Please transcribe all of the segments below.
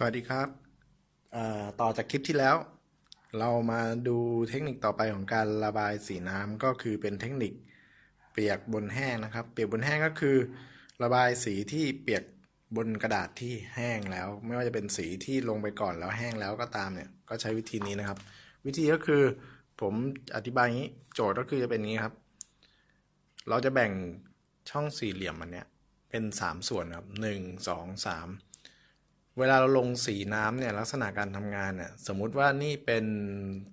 สวัสดีครับต่อจากคลิปที่แล้ว เรามาดูเทคนิคต่อไปของการระบายสีน้ำก็คือเป็นเทคนิคเปียกบนแห้งนะครับ เปียกบนแห้งก็คือ ระบายสีที่เปียกบนกระดาษที่แห้งแล้ว ไม่ว่าจะเป็นสีที่ลงไปก่อนแล้วแห้งแล้วก็ตามเนี่ยก็ใช้วิธีนี้นะครับ วิธีก็คือผมอธิบายงี้โจทย์ก็คือจะเป็นงนี้ครับ เราจะแบ่งช่องสี่เหลี่ยมอันเนี้ยเป็นสามส่วนครับหนึ่งสองสาม เวลาเราลงสีน้ำเนี่ยลักษณะการทำงานเนี่ยสมมุติว่านี่เป็น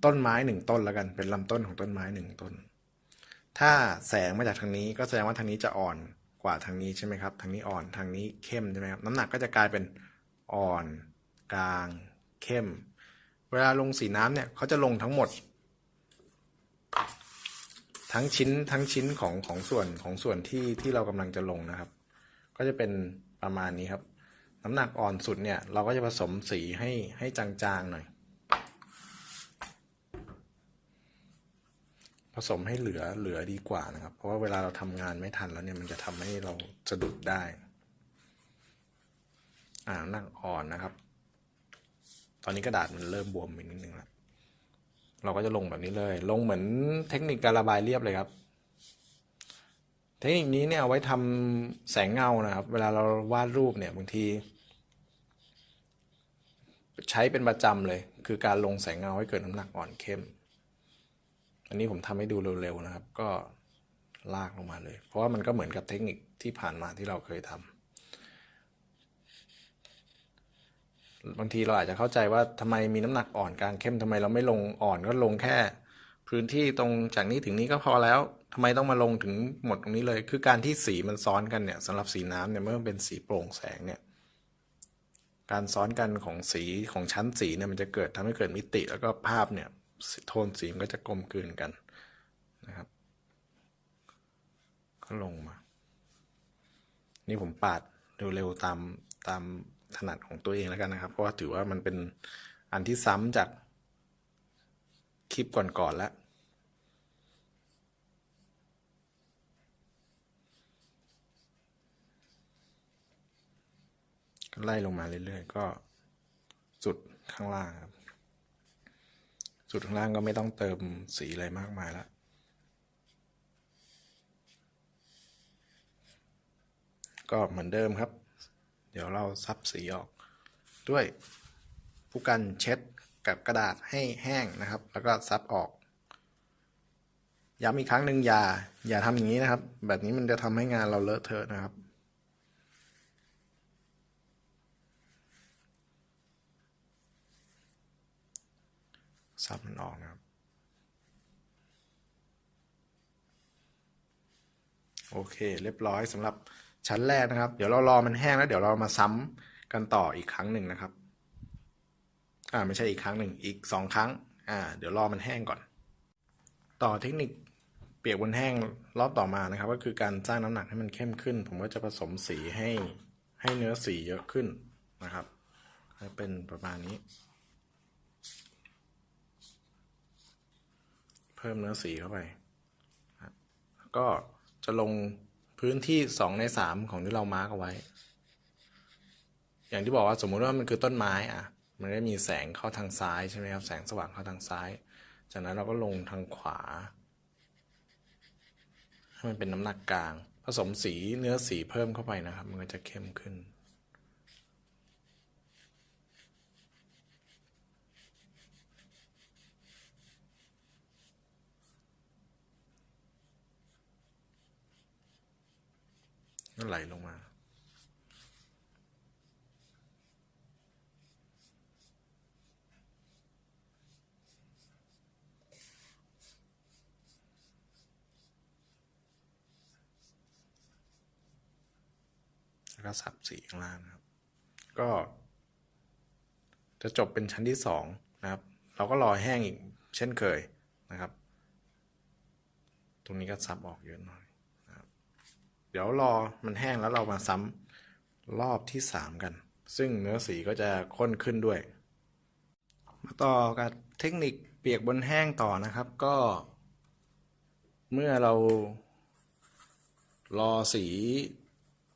ต้นไม้หนึ่งต้นแล้วกันเป็นลำต้นของต้นไม้หนึ่งต้น ถ้าแสงมาจากทางนี้ก็แสดงว่าทางนี้จะอ่อนกว่าทางนี้ใช่ไหมครับทางนี้อ่อนทางนี้เข้มใช่ไหมครับน้ำหนักก็จะกลายเป็นอ่อน กลาง เข้ม เวลาลงสีน้ำเนี่ยเขาจะลงทั้งหมด ทั้งชิ้นทั้งชิ้นของของส่วนของส่วนที่ที่เรากำลังจะลงนะครับ ก็จะเป็นประมาณนี้ครับ น้ำหนักอ่อนสุดเนี่ย เราก็จะผสมสีให้ให้จางๆหน่อย ผสมให้เหลือเหลือดีกว่านะครับ เพราะว่าเวลาเราทำงานไม่ทันแล้วเนี่ยมันจะทำให้เราสะดุดได้ อ่าน้ำหนักอ่อนนะครับ ตอนนี้กระดาษมันเริ่มบวมไปนิดนึงแล้วเราก็จะลงแบบนี้เลย ลงเหมือนเทคนิคการระบายเรียบเลยครับ เทคนิคนี้เนี่ยเอาไว้ทำแสงเงานะครับ เวลาเราวาดรูปเนี่ยบางที ใช้เป็นประจำเลย คือการลงแสงเงาให้เกิดน้ำหนักอ่อนเข้ม อันนี้ผมทำให้ดูเร็วๆนะครับ ก็ลากลงมาเลย เพราะว่ามันก็เหมือนกับเทคนิคที่ผ่านมาที่เราเคยทำบางทีเราอาจจะเข้าใจว่าทำไมมีน้ำหนักอ่อนกลางเข้มทำไมเราไม่ลงอ่อนก็ลงแค่ พื้นที่ตรงจากนี้ถึงนี้ก็พอแล้วทำไมต้องมาลงถึงหมดตรงนี้เลย คือการที่สีมันซ้อนกันเนี่ยสำหรับสีน้ำเนี่ยเมื่อมันเป็นสีโปร่งแสงเนี่ย การซ้อนกันของสีของชั้นสีเนี่ยมันจะเกิดทำให้เกิดมิติ แล้วก็ภาพเนี่ยโทนสีมันก็จะกลมกลืนกันนะครับก็ลงมา นี่ผมปาดเร็วๆตามตามถนัดของตัวเองแล้วกันนะครับ เพราะว่าถือว่ามันเป็นอันที่ซ้ำจากคลิปก่อนๆแล้ว ไล่ลงมาเรื่อยๆก็สุดข้างล่างครับ สุดข้างล่างก็ไม่ต้องเติมสีอะไรมากมายล้วก็เหมือนเดิมครับ เดี๋ยวเราซับสีออก ด้วยผู้กันเช็ดกับกระดาษให้แห้งนะครับ แล้วก็ซับออกย้ำอีกครั้งหนึ่งอย่าอย่าทำอย่างนี้นะครับ แบบนี้มันจะทำให้งานเราเลอะเทอะนะครับ ซับมันออกนะครับ โอเค เรียบร้อยสำหรับชั้นแรกนะครับ เดี๋ยวเรารอมันแห้งแล้ว เดี๋ยวเรามาซ้ำกันต่ออีกครั้งหนึ่งนะครับ อ่าไม่ใช่อีกครั้งหนึ่งอีกสองครั้ง อ่า เดี๋ยวรอมันแห้งก่อน ต่อเทคนิคเปียกบนแห้งรอบต่อมานะครับ ก็คือการสร้างน้ำหนักให้มันเข้มขึ้น ผมก็จะผสมสีให้ให้เนื้อสีเยอะขึ้นนะครับให้เป็นประมาณนี้ เพิ่มเนื้อสีเข้าไปก็จะลงพื้นที่สองในสามของที่เรามาร์กเอาไว้ อย่างที่บอกว่าสมมุติว่ามันคือต้นไม้อะ มันได้มีแสงเข้าทางซ้ายใช่ไหมครับ แสงสว่างเข้าทางซ้าย จากนั้นเราก็ลงทางขวา ให้มันเป็นน้ำหนักกลาง ผสมสีเนื้อสีเพิ่มเข้าไปนะครับ มันก็จะเข้มขึ้น ก็ไหลลงมา แล้วก็สับสีข้างล่างนะครับ ก็ จะจบเป็นชั้นที่สองนะครับ เราก็รอแห้งอีกเช่นเคยนะครับ ตรงนี้ก็ซับออกเยอะหน่อย ดี๋ยวรอมันแห้งแล้วเรามาซ้ำรอบที่สามกัน ซึ่งเนื้อสีก็จะข้นขึ้นด้วย มาต่อกับเทคนิคเปียกบนแห้งต่อนะครับก็ เมื่อเรา รอสี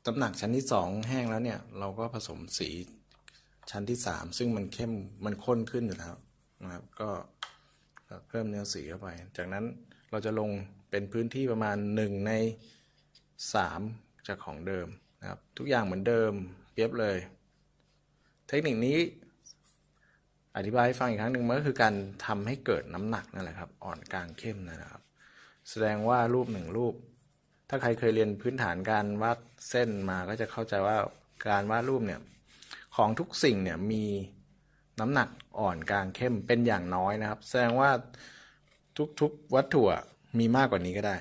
ตำหนักชั้นที่สองแห้งแล้วเนี่ย เราก็ผสมสีชั้นที่สามซึ่งมันเข้มมันข้นขึ้นอยู่แล้วนะครับ ก็เพิ่มเนื้อสีเข้าไป จากนั้นเราจะลงเป็นพื้นที่ประมาณหนึ่งใน สามจากของเดิมนะครับ ทุกอย่างเหมือนเดิมเปรียบเลย เทคนิคนี้ อธิบายให้ฟังอีกครั้งหนึ่งมันก็คือการทำให้เกิดน้ำหนักนั่นแหละครับ อ่อนกลางเข้มนะครับ แสดงว่ารูปหนึ่งรูป ถ้าใครเคยเรียนพื้นฐานการวาดเส้นมาก็จะเข้าใจว่าการวาดรูปเนี่ยของทุกสิ่งเนี่ยมีน้ำหนักอ่อนกลางเข้มเป็นอย่างน้อยนะครับ แสดงว่าทุกๆวัตถุมีมากกว่านี้ก็ได้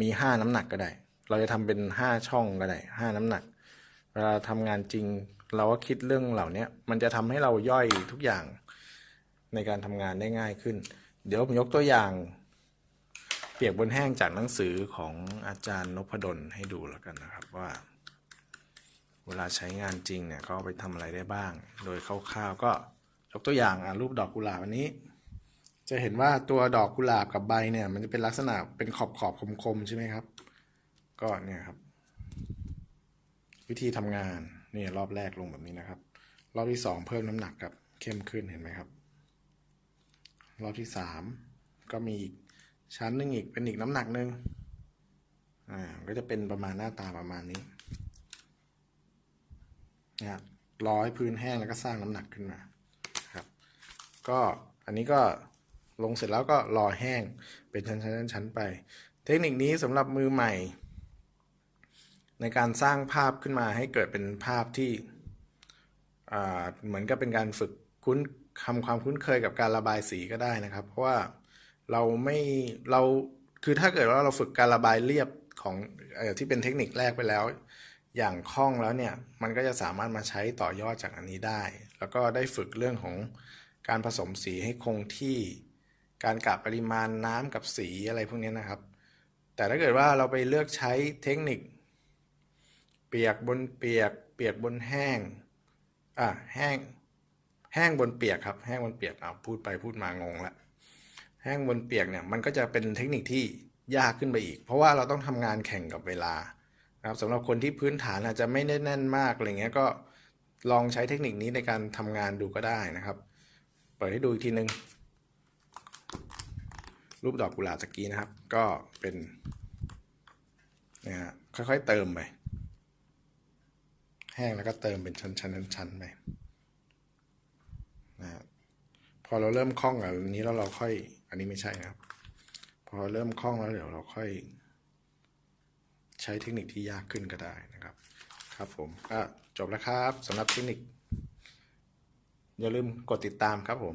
มีห้าน้ำหนักก็ได้ เราจะทำเป็นห้าช่องก็ได้ห้าน้ำหนัก เวลาทำงานจริง เราก็คิดเรื่องเหล่านี้มันจะทำให้เราย่อยทุกอย่างในการทำงานได้ง่ายขึ้น เดี๋ยวผมยกตัวอย่าง เปียกบนแห้งจากหนังสือของอาจารย์นพดลให้ดูแล้วกันนะครับว่า เวลาใช้งานจริงเนี่ยก็เอาไปทำอะไรได้บ้าง โดยคร่าวๆก็ยกตัวอย่างอะรูปดอกกุหลาบอันนี้ จะเห็นว่าตัวดอกกุหลาบกับใบเนี่ย มันจะเป็นลักษณะเป็นขอบขอบคมๆใช่ไหมครับ ก็เนี่ยครับ วิธีทำงานนี่รอบแรกลงแบบนี้นะครับ รอบที่สองเพิ่มน้ำหนักครับ เข้มขึ้นเห็นไหมครับ รอบที่สามก็มีอีกชั้นหนึ่งอีกเป็นอีกน้ำหนักหนึ่งอ่าก็จะเป็นประมาณหน้าตาประมาณนี้นะครับรอให้พื้นแห้งแล้วก็สร้างน้ำหนักขึ้นมาครับ ก็อันนี้ก็ลงเสร็จแล้วก็รอแห้งเป็นชั้นๆชั้นๆไป เทคนิคนี้สำหรับมือใหม่ ในการสร้างภาพขึ้นมาให้เกิดเป็นภาพที่เหมือนกับเป็นการฝึกคุ้นทำความคุ้นเคยกับการระบายสีก็ได้นะครับ เพราะว่าเราไม่เราคือถ้าเกิดว่าเราฝึกการระบายเรียบของอที่เป็นเทคนิคแรกไปแล้ว อย่างคล่องแล้วเนี่ยมันก็จะสามารถมาใช้ต่อยอดจากอันนี้ได้ แล้วก็ได้ฝึกเรื่องของการผสมสีให้คงที่ การกะปริมาณน้ำกับสีอะไรพวกนี้นะครับ แต่ถ้าเกิดว่าเราไปเลือกใช้เทคนิค เปียกบนเปียก เปียกบนแห้ง อะแห้ง แห้งบนเปียกครับ แห้งบนเปียกเอะพูดไปพูดมางงละ แห้งบนเปียกเนี่ยมันก็จะเป็นเทคนิคที่ยากขึ้นไปอีก เพราะว่าเราต้องทำงานแข่งกับเวลานะครับสำหรับคนที่พื้นฐานอาจจะไม่ได้แน่นมากอะไรเงี้ยก็ลองใช้เทคนิคนี้ในการทำงานดูก็ได้นะครับ เปิดให้ดูอีกทีนึง รูปดอกกุหลาบตะกี้นะครับ ก็เป็นนะฮะค่อยๆเติมไป ห้งแล้วก็เติมเป็นชั้นชั้นชั้นไปนะฮะพอเราเริ่มคล่องอะอันนี้แล้วเราค่อย อันนี้ไม่ใช่นะครับ พอเริ่มคล่องแล้วเดี๋ยวเราค่อย ใช้เทคนิคที่ยากขึ้นก็ได้นะครับ ครับผมก็จบแล้วครับสำหรับเทคนิค อย่าลืมกดติดตามครับผม